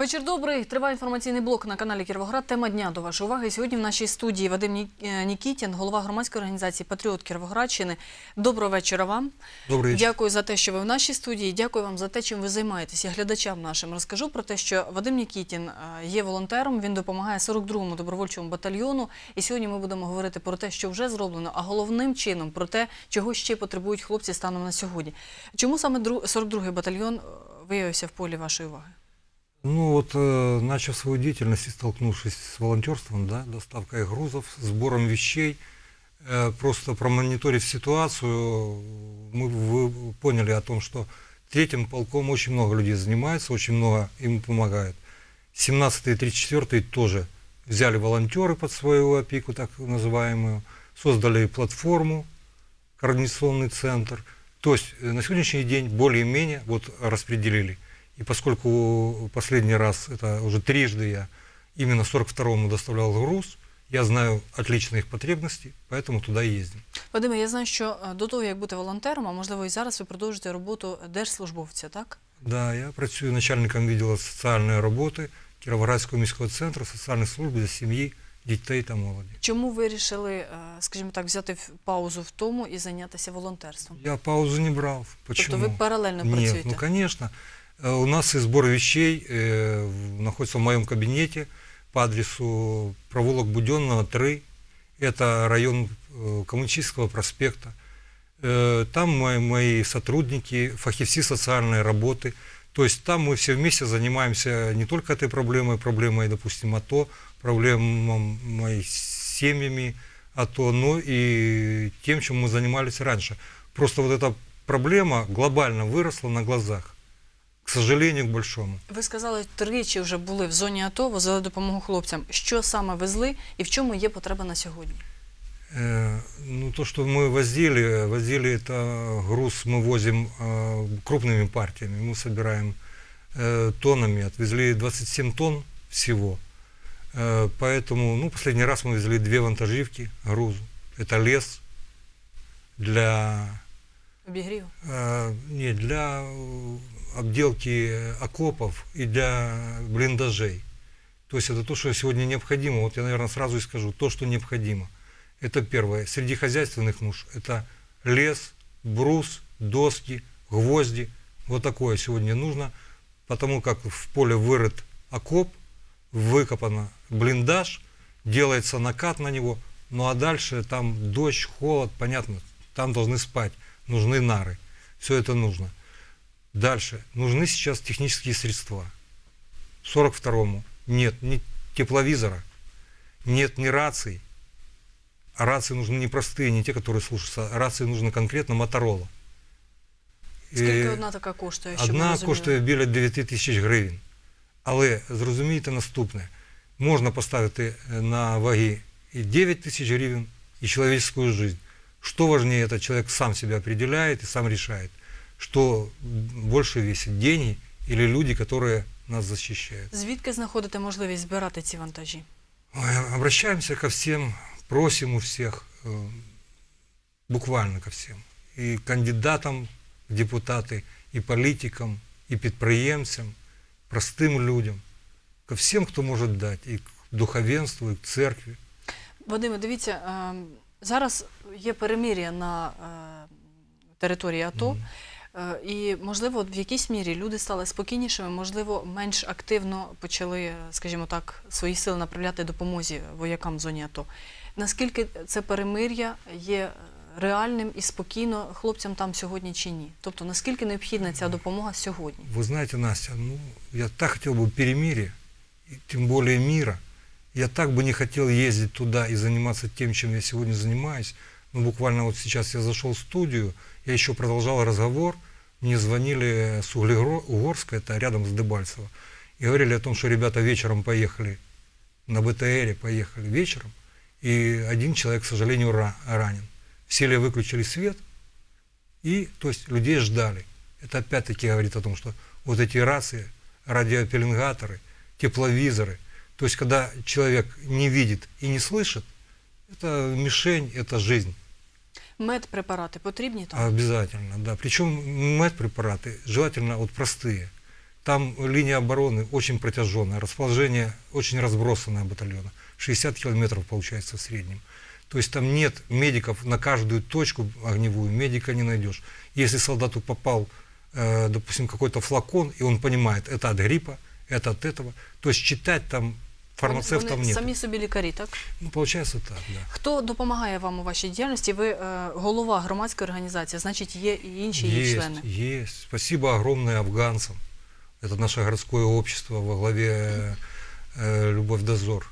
Вечір добрий. Триває інформаційний блок на каналі Кіровоград. Тема дня до вашої уваги. Сьогодні в нашій студії Вадим е, Нікітін, голова громадської організації Патріот Кіровоградщини. Доброго вечора вам. Добрий вечір. Дякую за те, що ви в нашій студії. Дякую вам за те, чим ви займаєтесь. Я глядачам нашим розкажу про те, що Вадим Нікітін е, є волонтером. Він допомагає 42-му добровольчому батальйону. І сьогодні ми будемо говорити про те, що вже зроблено, а головним чином про те, чого ще потребують хлопці станом на сьогодні. Чому саме дру- 42-й батальйон е, виявився в полі вашої уваги? Ну вот, э, начав свою деятельность и столкнувшись с волонтерством, да, доставкой грузов, сбором вещей, э, просто промониторив ситуацию, мы вы- поняли о том, что третьим полком очень много людей занимается, очень много им помогает. 17-й и 34-й тоже взяли волонтеры под свою опеку, так называемую, создали платформу, координационный центр. То есть э, на сегодняшний день более-менее вот распределили. И поскольку последний раз, это уже трижды я именно 42-му доставлял груз, я знаю отлично их потребности, поэтому туда и ездим. Вадиме, я знаю, що е, до того, як бути волонтером, а можливо і зараз ви продовжуєте роботу держслужбовця, так? Да, я працюю начальником відділу соціальної роботи Кіровоградського міського центру соціальних служб для сім'ї, дітей та молоді. Чому ви вирішили, е, скажімо так, взяти в- паузу в тому і зайнятися волонтерством? Я паузу не брал. Почему? Тобто ви паралельно Нет, працюєте? ну конечно. Э, У нас и сбор вещей э, находится в моем кабинете по адресу провулок Буденного 3. Это район э, Коммунистического проспекта. Там мои, мои сотрудники, фахивцы социальной работы. То есть там мы все вместе занимаемся не только этой проблемой, проблемой, допустим, АТО, проблемой с семьями АТО, но и тем, чем мы занимались раньше. Просто вот эта проблема глобально выросла на глазах. К сожалению, к большому. Ви сказали, тричі вже були в зоні АТО, возили допомогу хлопцям. Що саме везли і в чому є потреба на сьогодні? Э, Ну, то, что мы возили, возили это груз, мы возим э, крупными партиями, мы собираем э, тоннами, отвезли 27 тонн всего. Э, поэтому, ну, последний раз мы везли две вантаживки грузу. Это лес для Обігрів? Э, Нет, для обделки окопов и для блиндажей. То есть это то, что сегодня необходимо. Вот я, наверное, сразу и скажу, то, что необходимо. Это первое. Среди хозяйственных нужд это лес, брус, доски, гвозди. Вот такое сегодня нужно, потому как в поле вырыт окоп, выкопано блиндаж, делается накат на него, ну а дальше там дождь, холод, понятно, там должны спать, нужны нары. Все это нужно. Дальше. Нужны сейчас технические средства. 42-му нет ни тепловизора, нет ни раций. А рации нужны не простые, не те, которые слушаются, а рации нужны конкретно Моторола. Скільки одна така коштує? щоб ми Одна розуміли? коштує біля 9 тисяч гривень. Але зрозумійте наступне: можна поставити е, на ваги і 9 тисяч гривень, і человеческую жизнь. Что важнее, это человек сам себя определяет и сам решает, что больше весит, деньги или люди, которые нас защищают. Звідки знаходите можливість збирати ці вантажі? Ой, обращаемся ко всем, просим у всех, э, буквально ко всем. И кандидатам в депутаты, и политикам, и підприємцям, простым людям, ко всем, кто может дать, и к духовенству, и к церкви. Вадиме, дивіться, е, зараз є перемир'я на е, території АТО. Е, І, можливо, в якійсь мірі люди стали спокійнішими, можливо, менш активно почали, е, скажімо так, свої сили направляти допомозі воякам в зоні АТО. Наскільки це перемир'я є реальним і спокійно хлопцям там сьогодні чи ні? Тобто, наскільки необхідна ця допомога сьогодні? Вы знаете, Настя, ну, я так хотел бы перемирия, тем более мира. Я так бы не хотел ездить туда и заниматься тем, чем я сегодня занимаюсь. Ну, буквально вот сейчас я зашел в студию, я еще продолжал разговор, мне звонили с Углегорска, это рядом с Дебальцево, и говорили о том, что ребята вечером поехали, на БТРе поехали вечером, и один человек, к сожалению, ра- ранен. В селе выключили свет, и, то есть, людей ждали. Это опять-таки говорит о том, что вот эти рации, радиопеленгаторы, тепловизоры, то есть, когда человек не видит и не слышит, это мишень, это жизнь. Медпрепарати потрібні там? Обязательно, да. Причем медпрепараты желательно вот простые. Там линия обороны очень протяженная, расположение очень разбросанное батальона. 60 километров получается в среднем. То есть там нет медиков на каждую точку огневую, медика не найдешь. Если солдату попал, э, допустим, какой-то флакон, и он понимает, это от гриппа, это от этого, то есть читать там фармацевтов Вони нет. самі собі лікарі, так? Ну, получается так, да. Хто допомагає вам у вашій діяльності? Ви е, голова громадської організації, значить, є і інші її Есть, члени. есть. Спасибо огромное афганцам. Это наше городское общество во главе э, Любовь Дозор.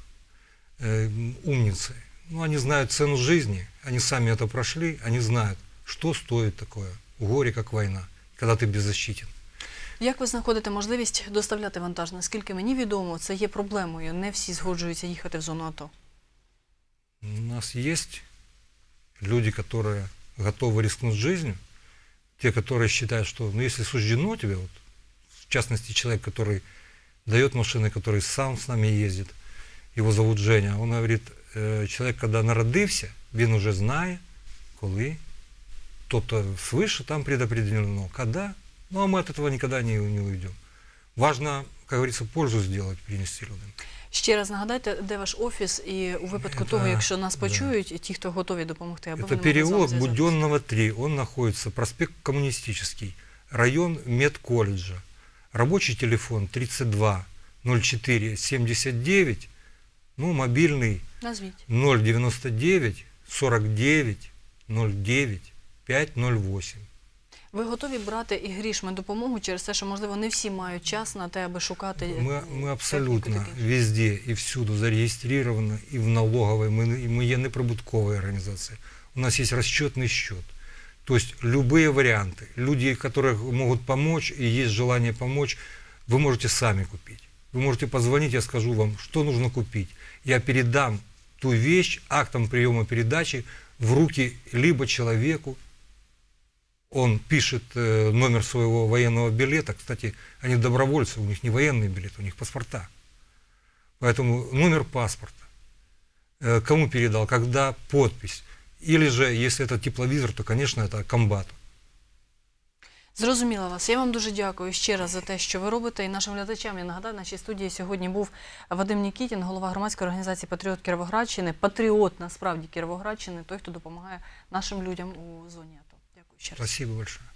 Э, м, умницы. Ну, они знают цену жизни, они сами это прошли, они знают, что стоит такое горе, как война, когда ты беззащитен. Як ви знаходите можливість доставляти вантаж? Наскільки мені відомо, це є проблемою. Не всі згоджуються їхати в зону АТО. У нас есть люди, которые готовы рискнуть жизнью, те, которые считают, что ну, если суждено тебе, вот, в частности, человек, который дает машины, который сам с нами ездит, его зовут Женя, он говорит, э, человек, когда народився, він уже знає, коли, тобто свыше там предопределено, когда, ну а мы от этого никогда не, не уйдем. Важно, как говорится, пользу сделать, принести людям. Ще раз нагадайте, де ваш офіс, і у випадку Це- того, якщо нас да. почують, і ті, хто готові допомогти, аби Это вони могли з вами переулок зв'язатися. Буденного 3. Он находится, проспект Коммунистический, район медколледжа. Рабочий телефон 32 04 79, ну, мобильный Назвіть. 099 49 09 508. Ви готові брати і грішми допомогу через те, що можливо не всі мають час на те, аби шукати Мы, е, мы техніку абсолютно таке інше? везде и всюду зарегистрированы, и в налоговой, мы, и мы є неприбутковая организация. У нас есть расчетный счет. То есть любые варианты, люди, которые могут помочь, и есть желание помочь, вы можете сами купить. Вы можете позвонить, я скажу вам, что нужно купить. Я передам ту вещь актом приема передачи в руки либо человеку, он пишет э, номер своего военного билета. Кстати, они добровольцы, у них не военный билет, у них паспорта. Поэтому номер паспорта, э, кому передал, когда, подпись. Или же, если это тепловизор, то, конечно, это комбат. Зрозуміла вас. Я вам дуже дякую ще раз за те, що ви робите. І нашим глядачам я нагадаю, в нашій студії сьогодні був Вадим Нікітін, голова громадської організації Патріот Кіровоградщини. Патріот насправді Кіровоградщини, той, хто допомагає нашим людям у зоні АТО. Ще раз. Спасибо большое.